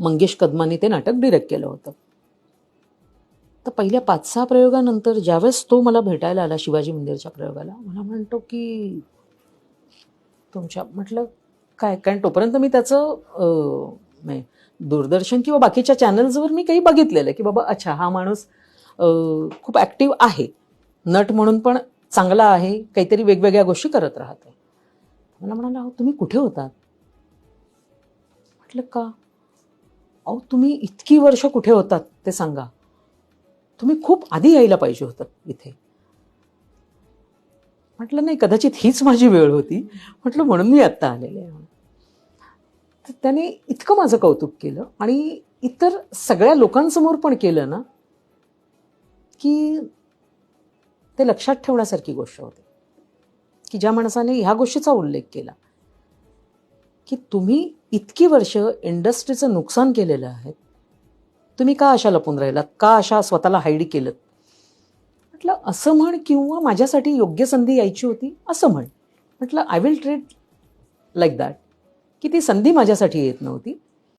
मंगेश कदमानी ते नाटक डिरेक्ट केलं होतं. तर पहिल्या पाच सहा प्रयोगानंतर ज्यावेळेस तो मला भेटायला आला शिवाजी मंदिरच्या प्रयोगाला मला म्हणतो की तुमच्या म्हटलं काय कारण तोपर्यंत मी त्याचं दूरदर्शन किंवा बाकीच्या चॅनल्सवर मी काही बघितलेलं की बाबा अच्छा हा माणूस खूप ॲक्टिव्ह आहे. नट म्हणून पण चांगला आहे काहीतरी वेगवेगळ्या गोष्टी करत राहतो मला म्हणाला तुम्ही कुठे होतात? म्हटलं का? अहो तुम्ही इतकी वर्ष कुठे होतात ते सांगा. तुम्ही खूप आधी यायला पाहिजे होतं इथे. म्हटलं नाही कदाचित हीच माझी वेळ होती. म्हटलं म्हणून मी आत्ता आलेले आहे. तर त्याने इतकं माझं कौतुक केलं आणि इतर सगळ्या लोकांसमोर पण केलं ना की ते लक्षात ठेवण्यासारखी गोष्ट होती. की ज्या माणसाने ह्या गोष्टीचा उल्लेख केला. की तुम्ही इतकी वर्ष इंडस्ट्रीचं नुकसान केलेलं आहे तुम्ही का अशा लपून राहिलात? का अशा स्वतःला हाईड केलं? म्हटलं असं म्हण किंवा माझ्यासाठी योग्य संधी यायची होती असं म्हण. म्हटलं I will treat like that की ती संधी माझ्यासाठी येत नव्हती.